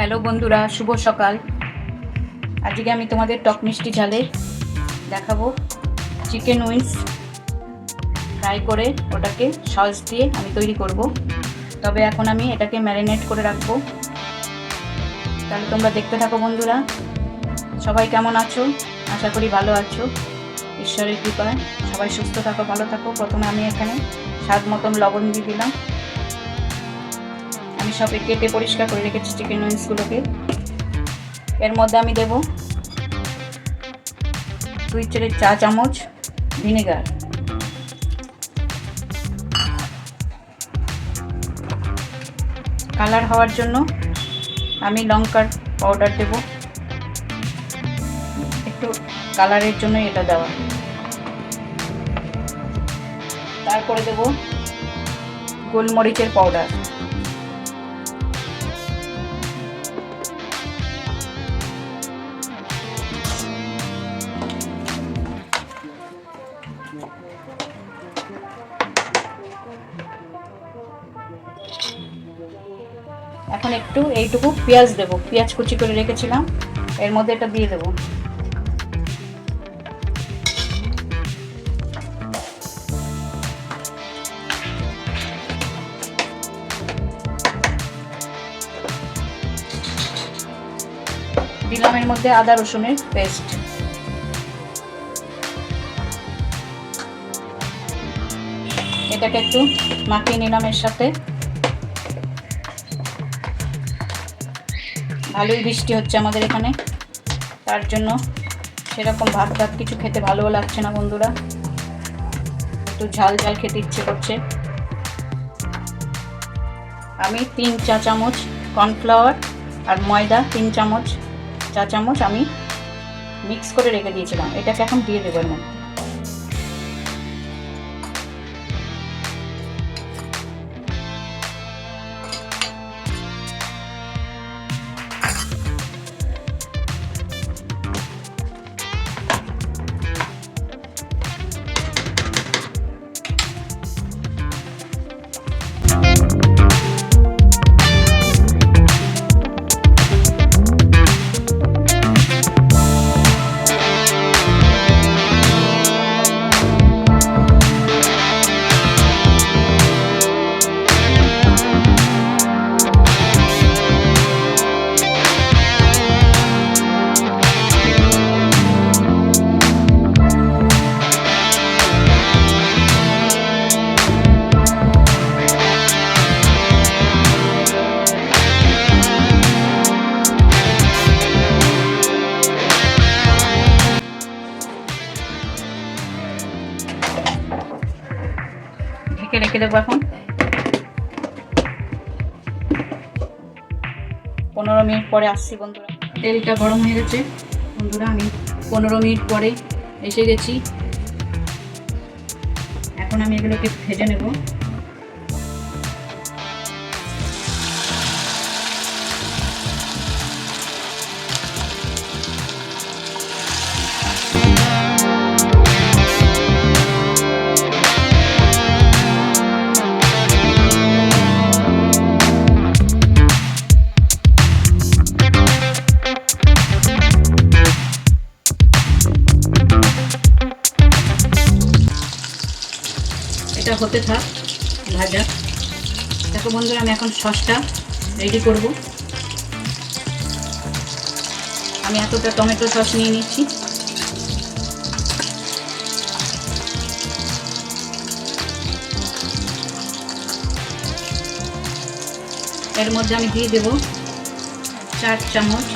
Hello বন্ধুরা, শুভ সকাল। আজকে আমি তোমাদের টক মিষ্টি ঝালে দেখাবো। চিকেন উইংস ফ্রাই করে ওটাকে সস দিয়ে আমি তৈরি করব। তবে এখন আমি এটাকে ম্যারিনেট করে রাখব। তাহলে তোমরা দেখতে থাকো বন্ধুরা। সবাই কেমন আছো? আশা করি ভালো আছো। ঈশ্বরের কৃপায় সবাই সুস্থ থাকো, ভালো থাকো। প্রথমে আমি এখানে স্বাদ মতন লবণ দিয়ে দিলাম। সবে কেটে পরিষ্কার করে রেখেছি চিকেন উইংসগুলোকে এর মধ্যে আমি দেব দুই চারে চা চামচ ভিনেগার কালার হওয়ার জন্য আমি লঙ্কার পাউডার দেব। একটু কালারের জন্য এটা দেওয়া। তারপরে দেব গোলমরিচের পাউডার এখন একটু এইটুকু পেঁয়াজ দেবো। পেঁয়াজ কুচি করে রেখেছিলাম। এর মধ্যে এটা দিয়ে দেবো। দিলাম এর মধ্যে আদা রসুনের পেস্ট। এটাকে একটু মাখিয়ে নিলাম এর সাথে। ভালোই বৃষ্টি হচ্ছে আমাদের এখানে। তার জন্য সেরকম ভাত ভাত কিছু খেতে ভালোও লাগছে না বন্ধুরা। একটু ঝাল ঝাল খেতে ইচ্ছে করছে। আমি তিন চা চামচ কর্নফ্লাওয়ার আর ময়দা তিন চামচ, চা চামচ আমি মিক্স করে রেখে দিয়েছিলাম। এটাকে এখন দিয়ে দেবো এর মধ্যে। ঢেকে রেখে দেবো এখন? পনেরো মিনিট পরে আসছি বন্ধুরা। তেলটা গরম হয়ে গেছে। বন্ধুরা, আমি পনেরো মিনিট পরে এসে গেছি। এখন আমি এগুলোকে ভেজে নেব। এটা হতে থাক, ভাজা। দেখো বন্ধুরা, আমি এখন সসটা রেডি করব। আমি এতটা টমেটো সস নিয়ে নিচ্ছি। এর মধ্যে আমি দিয়ে দেব চার চামচ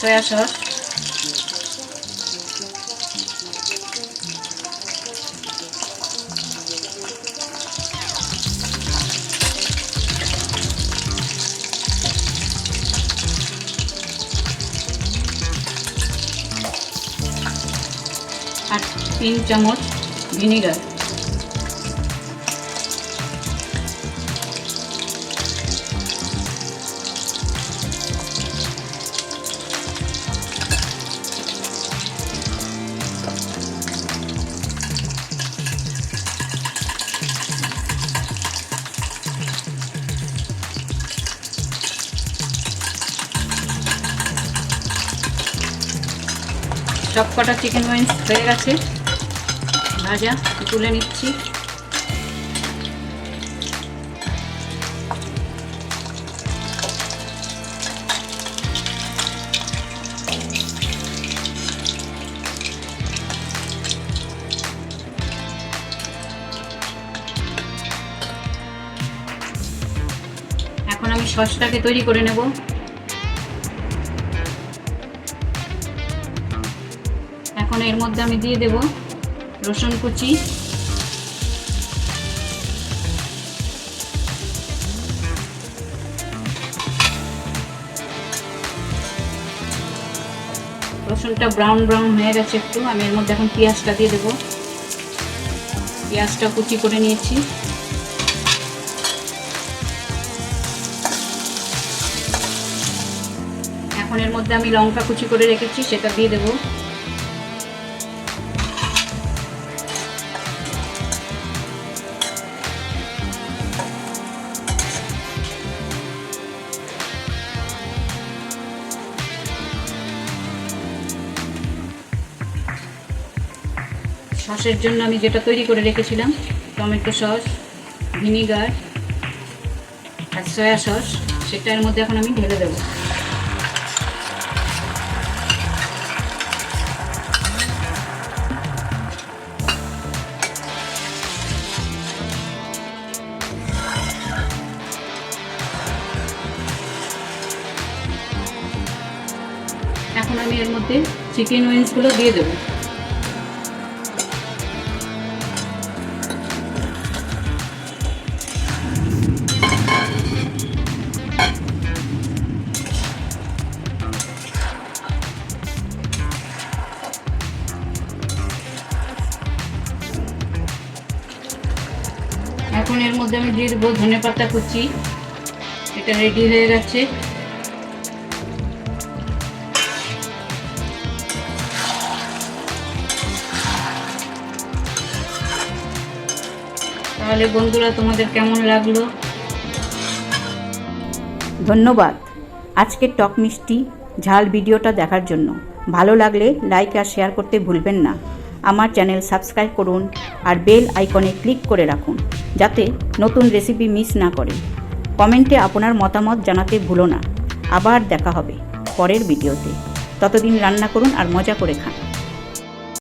সয়া সস। তিন চামচ ভিনিগার। সব কটা চিকেন উইংস হয়ে গেছে। ভাজা, তুলে নিচ্ছি। এখন আমি সসটাকে তৈরি করে নেব। এখন এর মধ্যে আমি দিয়ে দেব রসুন কুচি। রসুনটা ব্রাউন ব্রাউন হয়ে গেছে একটু। আমি এর মধ্যে এখন পেঁয়াজটা দিয়ে দেবো। পেঁয়াজটা কুচি করে নিয়েছি। এখন এর মধ্যে আমি লঙ্কা কুচি করে রেখেছি, সেটা দিয়ে দেবো। সসের জন্য আমি যেটা তৈরি করে রেখেছিলাম, টমেটো সস, ভিনিগার আর সয়া সস সেটা এর মধ্যে এখন আমি ঢেলে দেবো। এখন আমি এর মধ্যে চিকেন উইংসগুলো দিয়ে দেবো। এখন এর মধ্যে আমি দিয়ে দেবো ধনে পাতা কুচি। এটা রেডি হয়ে গেছে। তাহলে বন্ধুরা, তোমাদের কেমন লাগল? ধন্যবাদ। আজকের টক মিষ্টি ঝাল ভিডিওটা দেখার জন্য। ভালো লাগলে লাইক আর শেয়ার করতে ভুলবেন না। আমার চ্যানেল সাবস্ক্রাইব করুন আর বেল আইকনে ক্লিক করে রাখুন, যাতে নতুন রেসিপি মিস না করে। কমেন্টে আপনার মতামত জানাতে ভুলো না। আবার দেখা হবে পরের ভিডিওতে। ততদিন রান্না করুন আর মজা করে খান।